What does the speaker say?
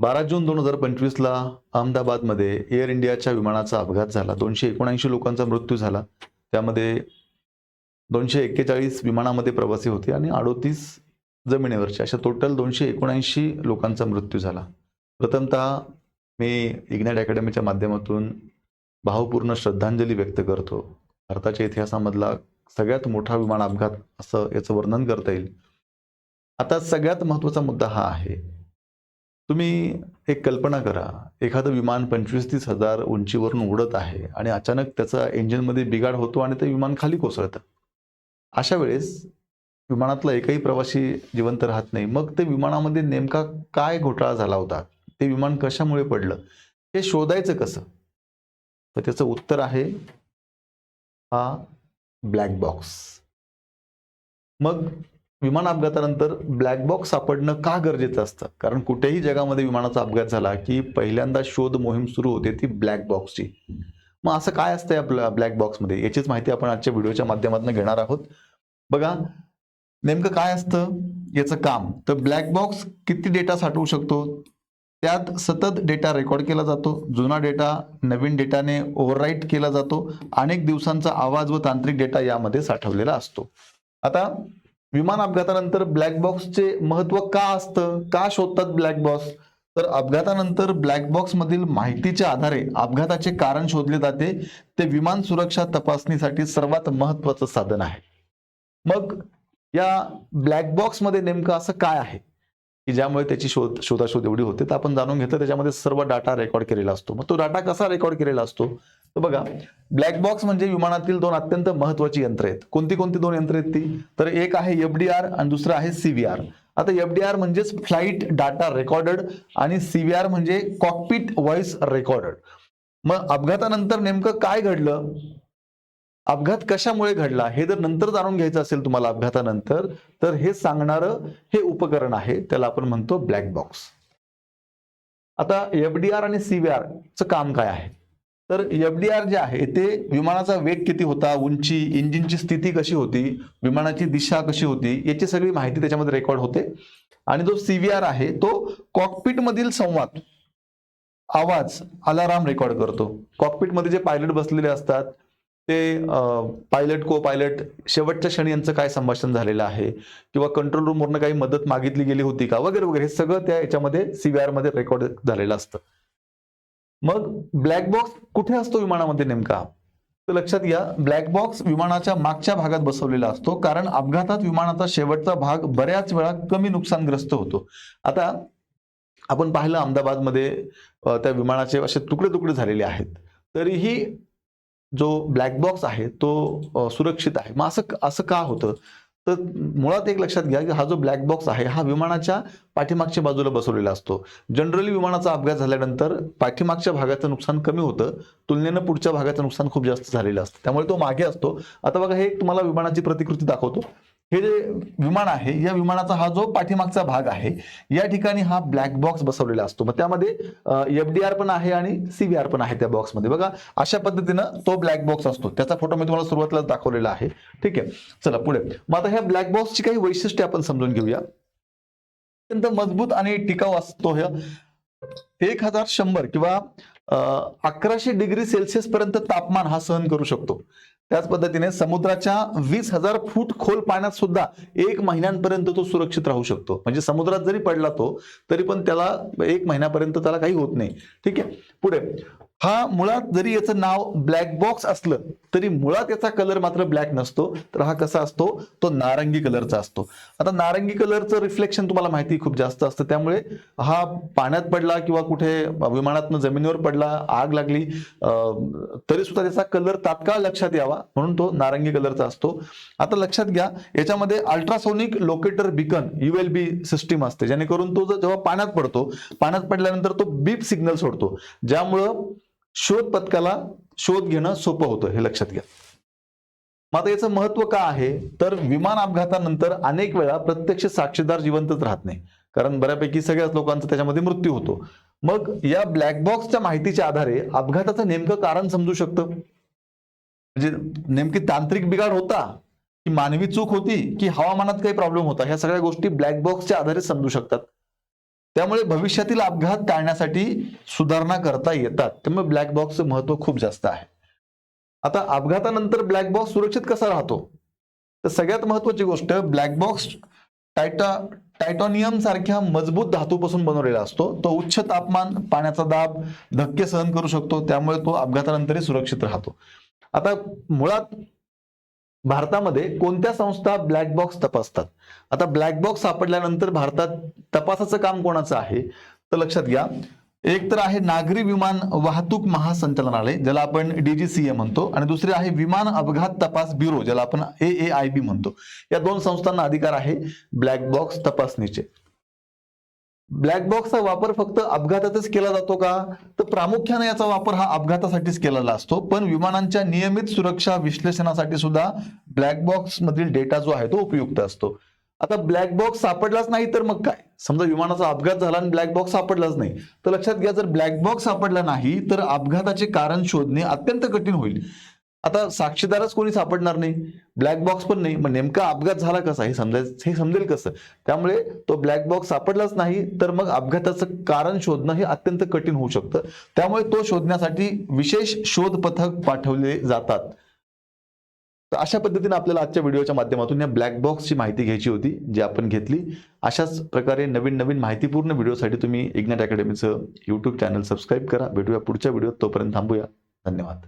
बारा जून दोन हजार पंचवीसला अहमदाबादमध्ये एअर इंडियाच्या विमानाचा अपघात झाला. दोनशे एकोणऐंशी लोकांचा मृत्यू झाला. त्यामध्ये दोनशे एक्केचाळीस विमानामध्ये प्रवासी होते आणि अडोतीस जमिनीवरचे. अशा टोटल दोनशे एकोणऐंशी लोकांचा मृत्यू झाला. प्रथमतः मी इग्नाईट अकॅडमीच्या माध्यमातून भावपूर्ण श्रद्धांजली व्यक्त करतो. भारताच्या इतिहासामधला सगळ्यात मोठा विमान अपघात असं याचं वर्णन करता येईल. आता सगळ्यात महत्त्वाचा मुद्दा हा आहे. तुम्ही एक कल्पना करा. एखादं विमान पंचवीस तीस हजार उंचीवरून उडत आहे आणि अचानक त्याचा इंजिनमध्ये बिघाड होतो आणि ते विमान खाली कोसळतं. अशा वेळेस विमानातला एकही प्रवासी जिवंत राहत नाही. मग ते विमानामध्ये नेमका काय घोटाळा झाला होता? ते विमान कशामुळे पडलं? हे शोधायचं कसं? तर त्याचं उत्तर आहे हा ब्लॅक बॉक्स. मग विमान अपघातानंतर ब्लॅक बॉक्स सापडणं का गरजेचं असतं? कारण कुठेही जगामध्ये विमानाचा अपघात झाला की पहिल्यांदा शोध मोहीम सुरू होते ती ब्लॅक बॉक्सची मग असं काय असतं या ब्लॅक बॉक्समध्ये याचीच माहिती आपण आजच्या व्हिडिओच्या माध्यमातून घेणार आहोत. बघा नेमकं काय असतं? याचं काम. तर ब्लॅक बॉक्स किती डेटा साठवू शकतो? त्यात सतत डेटा रेकॉर्ड केला जातो. जुना डेटा नवीन डेटाने ओव्हरराईट केला जातो. अनेक दिवसांचा आवाज व तांत्रिक डेटा यामध्ये साठवलेला असतो. आता विमान अपघातानंतर ब्लॅक बॉक्सचे महत्त्व का असतं? का शोधतात ब्लॅक बॉक्स तर अपघातानंतर ब्लॅक बॉक्स मधील माहितीच्या आधारे अपघाताचे कारण शोधले जाते. ते विमान सुरक्षा तपासणीसाठी सर्वात महत्वाचं साधन आहे. मग या ब्लॅक बॉक्समध्ये नेमकं असं काय आहे? की ज्यामुळे त्याची शोध शोधाशोध एवढी होते. तर आपण जाणून घेतलं त्याच्यामध्ये सर्व डाटा रेकॉर्ड केलेला असतो. मग तो डाटा कसा रेकॉर्ड केलेला असतो? तर बघा ब्लॅक बॉक्स म्हणजे विमानातील दोन अत्यंत महत्वाची यंत्र आहेत. कोणती कोणती दोन यंत्र आहेत ती? तर एक आहे एफडीआर आणि दुसरं आहे सीव्हीआर आता एफडीआर म्हणजेच फ्लाईट डाटा रेकॉर्डेड आणि सीव्हीआर म्हणजे कॉकपिट व्हॉइस रेकॉर्डेड मग अपघातानंतर नेमकं काय घडलं? अपघात कशामुळे घडला? हे जर नंतर जाणून घ्यायचं असेल तुम्हाला अपघातानंतर तर हे सांगणारं हे उपकरण आहे त्याला आपण म्हणतो ब्लॅक बॉक्स आता एफडीआर आणि सीव्हीआरचं काम काय आहे? तर एफडीआर जे आहे ते विमानाचा वेग किती होता उंची इंजिनची स्थिती कशी होती विमानाची दिशा कशी होती याची सगळी माहिती त्याच्यामध्ये रेकॉर्ड होते. आणि जो सीव्हीआर आहे तो कॉकपिट मधील संवाद आवाज अलाराम रेकॉर्ड करतो. कॉकपिटमध्ये जे पायलट बसलेले असतात ते पायलट को पायलट शेवटच्या क्षणी यांचं काय संभाषण झालेलं आहे किंवा कंट्रोल रूमवरनं काही मदत मागितली गेली होती का वगैरे वगैरे हे सगळं त्या याच्यामध्ये सीव्हीआरमध्ये रेकॉर्ड झालेलं असतं. मग ब्लॅक बॉक्स कुठे असतो विमानामध्ये नेमका? तर लक्षात घ्या ब्लॅक बॉक्स विमानाच्या मागच्या भागात बसवलेला असतो कारण अपघातात विमानाचा शेवटचा भाग बऱ्याच वेळा कमी नुकसानग्रस्त होतो. आता आपण पाहिलं अहमदाबादमध्ये त्या विमानाचे असे तुकडे तुकडे झालेले आहेत. तरीही जो ब्लॅक बॉक्स आहे तो सुरक्षित आहे. मग असं असं का होतं? तर मुळात एक लक्षात घ्या की हा जो ब्लॅक बॉक्स आहे हा विमानाच्या पाठीमागच्या बाजूला बसवलेला असतो. जनरली विमानाचा अपघात झाल्यानंतर पाठीमागच्या भागाचं नुकसान कमी होतं तुलनेनं पुढच्या भागाचं नुकसान खूप जास्त झालेलं असतं. त्यामुळे तो मागे असतो. आता बघा हे एक तुम्हाला विमानाची प्रतिकृती दाखवतो. हे जे विमान आहे या विमानाचा हा जो पाठीमागचा भाग आहे या ठिकाणी हा ब्लॅक बॉक्स बसवलेला असतो. मग त्यामध्ये एफडीआर पण आहे आणि सीबीआर पण आहे त्या बॉक्समध्ये बघा अशा पद्धतीनं तो ब्लॅक बॉक्स असतो. त्याचा फोटो मी तुम्हाला सुरुवातीला दाखवलेला आहे. ठीक आहे? चला पुढे. मग आता ह्या ब्लॅक बॉक्सची काही वैशिष्ट्ये आपण समजून घेऊया. अत्यंत मजबूत आणि टिकाऊ असतो ह्या. एक हजार शंभर किंवा अकराशे डिग्री सेल्सिअस पर्यंत तापमान हा सहन करू शकतो. त्याच पद्धतीने समुद्राच्या वीस हजार फूट खोल पाण्यात सुद्धा एक महिन्यांपर्यंत तो सुरक्षित राहू शकतो. म्हणजे समुद्रात जरी पडला तो तरी पण त्याला एक महिन्यापर्यंत त्याला काही होत नाही. ठीक आहे? पुढे. हा मुळात जरी याचं नाव ब्लॅक बॉक्स असलं तरी मुळात याचा कलर मात्र ब्लॅक नसतो. तर हा कसा असतो? तो नारंगी कलरचा असतो. आता नारंगी कलरचं रिफ्लेक्शन तुम्हाला माहिती खूप जास्त असतं. त्यामुळे हा पाण्यात पडला किंवा कुठे विमानातनं जमिनीवर पडला आग लागली तरी सुद्धा त्याचा कलर तात्काळ लक्षात यावा. म्हणून तो नारंगी कलरचा असतो. आता लक्षात घ्या याच्यामध्ये ultrasonic locator beacon ULB system असते. जेणेकरून तो जेव्हा पाण्यात पडतो पाण्यात पडल्यानंतर तो बीप सिग्नल सोडतो. ज्यामुळं शोध पथकाला शोध घेणं सोपं होतं हे लक्षात घ्या. मग आता याचं महत्त्व का आहे? तर विमान अपघातानंतर अनेक वेळा प्रत्यक्ष साक्षीदार जिवंतच राहत नाही. कारण बऱ्यापैकी सगळ्याच लोकांचा त्याच्यामध्ये मृत्यू होतो. मग या ब्लॅक बॉक्सच्या माहितीच्या आधारे अपघाताचं नेमकं कारण समजू शकतं? म्हणजे नेमकी तांत्रिक बिघाड होता की मानवी चूक होती की हवामानात काही प्रॉब्लेम होता ह्या सगळ्या गोष्टी ब्लॅक बॉक्सच्या आधारे समजू शकतात. त्यामुळे भविष्यातील अपघात टाळण्यासाठी सुधारणा करता येतात. त्यामुळे ब्लॅक बॉक्सचं महत्त्व खूप जास्त आहे. आता अपघातानंतर ब्लॅक बॉक्स सुरक्षित कसा राहतो? तर सगळ्यात महत्वाची गोष्ट ब्लॅक बॉक्स टायटा टायटॉनियम सारख्या मजबूत धातूपासून बनवलेला असतो. तो उच्च तापमान पाण्याचा दाब धक्के सहन करू शकतो. त्यामुळे तो अपघातानंतरही सुरक्षित राहतो. आता मुळात भारतामध्ये कोणत्या संस्था ब्लॅक बॉक्स तपासतात? आता ब्लॅक बॉक्स सापडल्यानंतर भारतात तपासाचं काम कोणाचं आहे? तर लक्षात घ्या. एक तर आहे नागरी विमान वाहतूक महासंचालनालय ज्याला आपण डीजीसीए म्हणतो आणि दुसरे आहे विमान अपघात तपास ब्युरो ज्याला आपण ए ए आय बी म्हणतो. या दोन संस्थांना अधिकार आहे ब्लॅक बॉक्स तपासणीचे. ब्लॅक बॉक्सचा वापर फक्त अपघातातच केला जातो का? तर प्रामुख्याने याचा वापर हा अपघातासाठीच केलेला असतो. पण विमानांच्या नियमित सुरक्षा विश्लेषणासाठी सुद्धा ब्लॅक बॉक्स मधील डेटा जो आहे तो उपयुक्त असतो. आता ब्लॅक बॉक्स सापडलाच नाही तर मग काय? समजा विमानाचा अपघात झाला आणि ब्लॅक बॉक्स सापडलाच नाही. तर लक्षात घ्या जर ब्लॅक बॉक्स सापडला नाही तर अपघाताचे कारण शोधणे अत्यंत कठीण होईल. आता साक्षीदारच कोणी सापडणार नाही? ब्लॅक बॉक्स पण नाही. मग नेमका अपघात झाला कसा? हे समजायचं हे समजेल कसं? त्यामुळे तो ब्लॅक बॉक्स सापडलाच नाही तर मग अपघाताचं कारण शोधणं हे अत्यंत कठीण होऊ शकतं. त्यामुळे तो शोधण्यासाठी विशेष शोध पथक पाठवले जातात. तर अशा पद्धतीने आपल्याला आजच्या व्हिडिओच्या माध्यमातून या ब्लॅक बॉक्सची माहिती घ्यायची होती जी आपण घेतली. अशाच प्रकारे नवीन नवीन माहितीपूर्ण व्हिडिओसाठी तुम्ही इग्नाट अकॅडमीचं यूट्यूब चॅनल सबस्क्राईब करा. भेटूया पुढच्या व्हिडिओत. तोपर्यंत थांबूया. धन्यवाद.